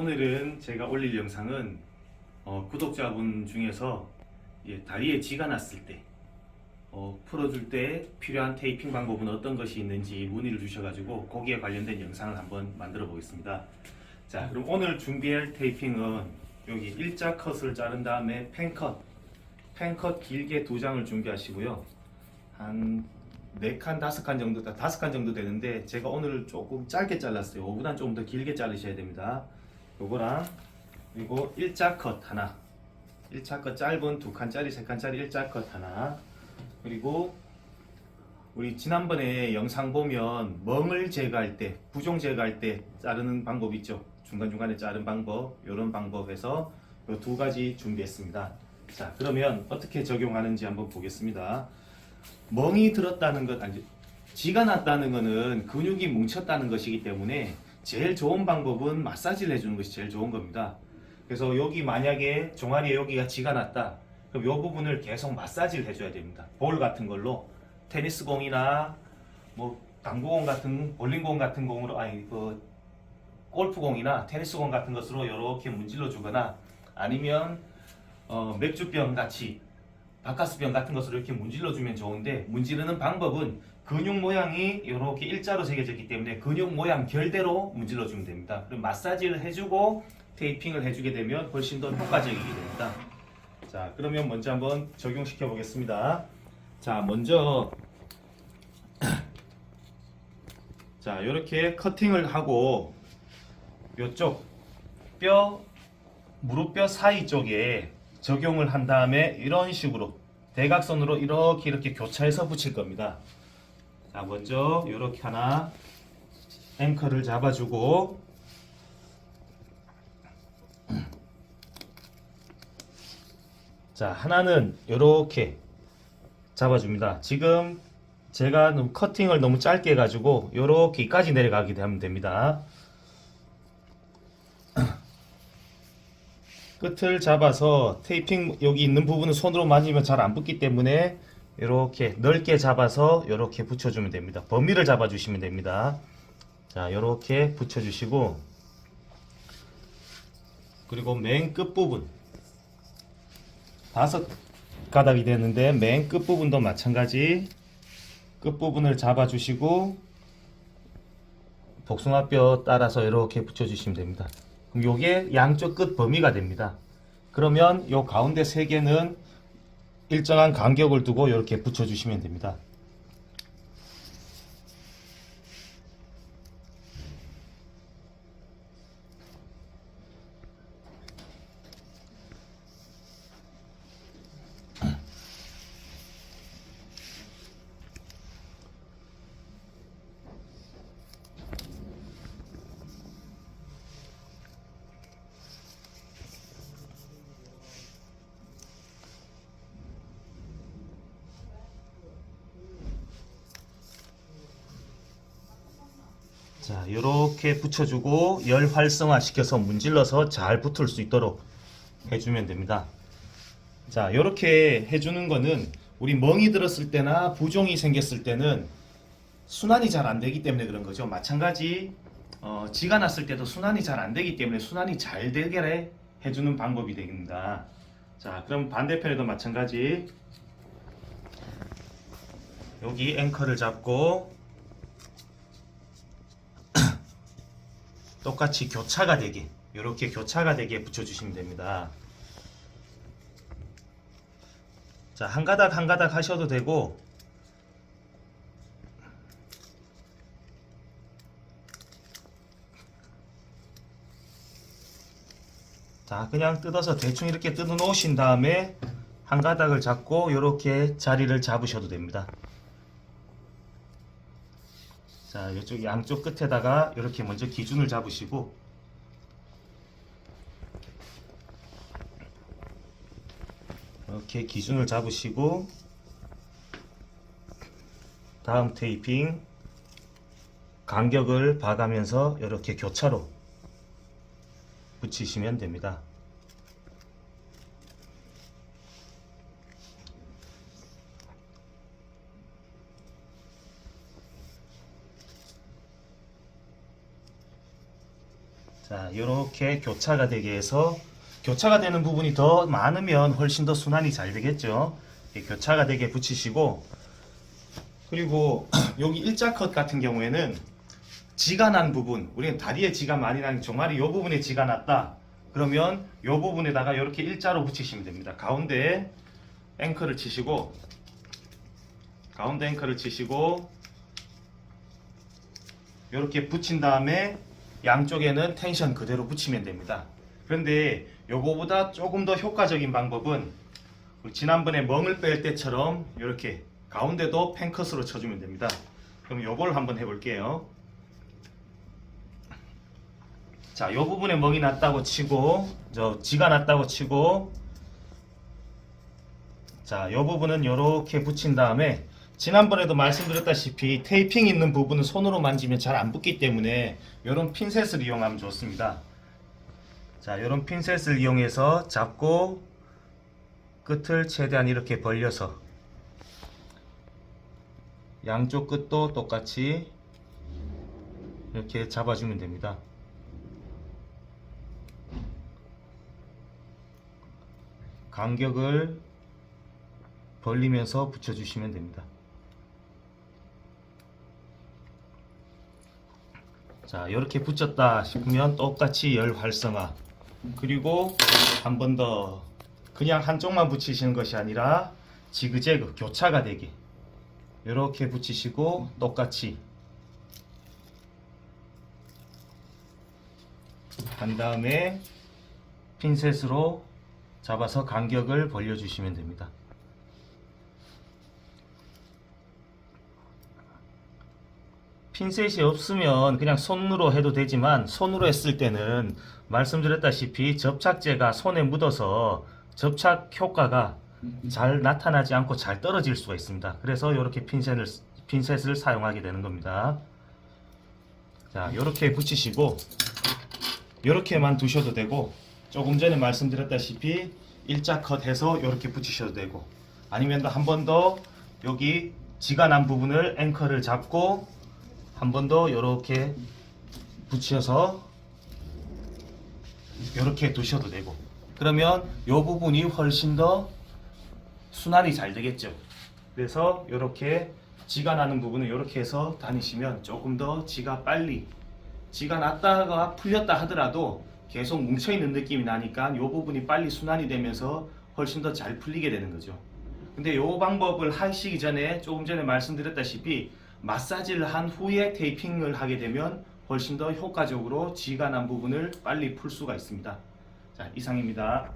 오늘은 제가 올릴 영상은 어, 구독자분 중에서 예, 다리에 쥐가 났을 때 어, 풀어줄 때 필요한 테이핑 방법은 어떤 것이 있는지 문의를 주셔가지고 거기에 관련된 영상을 한번 만들어 보겠습니다. 자, 그럼 오늘 준비할 테이핑은 여기 일자 컷을 자른 다음에 펜컷, 펜컷 길게 두 장을 준비하시고요. 한네 칸, 다섯 칸 정도, 다섯 칸 정도 되는데 제가 오늘 조금 짧게 잘랐어요. 5보단 조금 더 길게 자르셔야 됩니다. 요거랑 그리고 일자 컷 하나, 일자 컷 짧은 두 칸짜리, 세 칸짜리 일자 컷 하나, 그리고 우리 지난번에 영상 보면 멍을 제거할 때, 부종 제거할 때 자르는 방법 있죠. 중간중간에 자른 방법, 이런 방법에서 요 두 가지 준비했습니다. 자, 그러면 어떻게 적용하는지 한번 보겠습니다. 멍이 들었다는 것, 아니, 쥐가 났다는 것은 근육이 뭉쳤다는 것이기 때문에 제일 좋은 방법은 마사지를 해주는 것이 제일 좋은 겁니다. 그래서 여기 만약에 종아리에 여기가 쥐가 났다. 그럼 이 부분을 계속 마사지를 해줘야 됩니다. 볼 같은 걸로 테니스 공이나 뭐 당구공 같은 볼링공 같은 공으로 아니 그 골프공이나 테니스공 같은 것으로 이렇게 문질러 주거나 아니면 어, 맥주병 같이 바카스병 같은 것으로 이렇게 문질러 주면 좋은데 문지르는 방법은 근육 모양이 이렇게 일자로 새겨졌기 때문에 근육 모양 결대로 문질러 주면 됩니다. 그럼 마사지를 해주고 테이핑을 해주게 되면 훨씬 더 효과적이게 됩니다. 자, 그러면 먼저 한번 적용시켜 보겠습니다. 자, 먼저 자, 이렇게 커팅을 하고 요쪽 뼈 무릎뼈 사이 쪽에 적용을 한 다음에 이런 식으로 대각선으로 이렇게 이렇게 교차해서 붙일 겁니다. 자, 먼저 이렇게 하나 앵커를 잡아주고 자, 하나는 이렇게 잡아줍니다. 지금 제가 커팅을 너무 짧게 해가지고 이렇게까지 내려가게 하면 됩니다. 끝을 잡아서 테이핑 여기 있는 부분은 손으로 만지면 잘 안 붙기 때문에 이렇게 넓게 잡아서 이렇게 붙여주면 됩니다. 범위를 잡아주시면 됩니다. 자, 이렇게 붙여주시고 그리고 맨 끝부분 다섯 가닥이 되는데 맨 끝부분도 마찬가지 끝부분을 잡아주시고 복숭아뼈 따라서 이렇게 붙여주시면 됩니다. 그럼 요게 양쪽 끝 범위가 됩니다. 그러면 요 가운데 세 개는 일정한 간격을 두고 이렇게 붙여주시면 됩니다. 자, 이렇게 붙여주고 열 활성화 시켜서 문질러서 잘 붙을 수 있도록 해주면 됩니다. 자, 이렇게 해주는 거는 우리 멍이 들었을 때나 부종이 생겼을 때는 순환이 잘 안 되기 때문에 그런 거죠. 마찬가지 어, 쥐가 났을 때도 순환이 잘 안 되기 때문에 순환이 잘 되게 해주는 방법이 됩니다. 자, 그럼 반대편에도 마찬가지 여기 앵커를 잡고 똑같이 교차가 되게 이렇게 교차가 되게 붙여주시면 됩니다. 자, 한 가닥 한 가닥 하셔도 되고 자, 그냥 뜯어서 대충 이렇게 뜯어 놓으신 다음에 한 가닥을 잡고 이렇게 자리를 잡으셔도 됩니다. 자, 이쪽 양쪽 끝에다가 이렇게 먼저 기준을 잡으시고. 이렇게 기준을 잡으시고. 다음 테이핑. 간격을 봐가면서 이렇게 교차로 붙이시면 됩니다. 자, 이렇게 교차가 되게 해서 교차가 되는 부분이 더 많으면 훨씬 더 순환이 잘 되겠죠. 이 교차가 되게 붙이시고 그리고 여기 일자 컷 같은 경우에는 지가 난 부분, 우리는 다리에 지가 많이 나는 종아리 요 부분에 지가 났다. 그러면 요 부분에다가 이렇게 일자로 붙이시면 됩니다. 가운데에 앵커를 치시고 가운데 앵커를 치시고 이렇게 붙인 다음에 양쪽에는 텐션 그대로 붙이면 됩니다. 그런데 요거보다 조금 더 효과적인 방법은 지난번에 멍을 뺄 때처럼 이렇게 가운데도 펜컷으로 쳐주면 됩니다. 그럼 요걸 한번 해볼게요. 자, 요 부분에 멍이 났다고 치고, 저 지가 났다고 치고, 자, 요 부분은 요렇게 붙인 다음에 지난번에도 말씀드렸다시피 테이핑 있는 부분은 손으로 만지면 잘 안 붙기 때문에 요런 핀셋을 이용하면 좋습니다. 자, 요런 핀셋을 이용해서 잡고 끝을 최대한 이렇게 벌려서 양쪽 끝도 똑같이 이렇게 잡아주면 됩니다. 간격을 벌리면서 붙여주시면 됩니다. 자, 이렇게 붙였다 싶으면 똑같이 열 활성화. 그리고 한 번 더 그냥 한쪽만 붙이시는 것이 아니라 지그재그 교차가 되게 이렇게 붙이시고 똑같이 한 다음에 핀셋으로 잡아서 간격을 벌려주시면 됩니다. 핀셋이 없으면 그냥 손으로 해도 되지만 손으로 했을 때는 말씀드렸다시피 접착제가 손에 묻어서 접착 효과가 잘 나타나지 않고 잘 떨어질 수가 있습니다. 그래서 이렇게 핀셋을 핀셋을 사용하게 되는 겁니다. 자, 이렇게 붙이시고 이렇게만 두셔도 되고 조금 전에 말씀드렸다시피 일자 컷해서 이렇게 붙이셔도 되고 아니면 한 번 더 여기 지가 난 부분을 앵커를 잡고 한 번 더 이렇게 붙여서 이렇게 두셔도 되고. 그러면 이 부분이 훨씬 더 순환이 잘 되겠죠. 그래서 이렇게 지가 나는 부분을 이렇게 해서 다니시면 조금 더 지가 빨리 지가 났다가 풀렸다 하더라도 계속 뭉쳐있는 느낌이 나니까 이 부분이 빨리 순환이 되면서 훨씬 더 잘 풀리게 되는 거죠. 근데 이 방법을 하시기 전에 조금 전에 말씀드렸다시피 마사지를 한 후에 테이핑을 하게 되면 훨씬 더 효과적으로 지가 난 부분을 빨리 풀 수가 있습니다. 자, 이상입니다.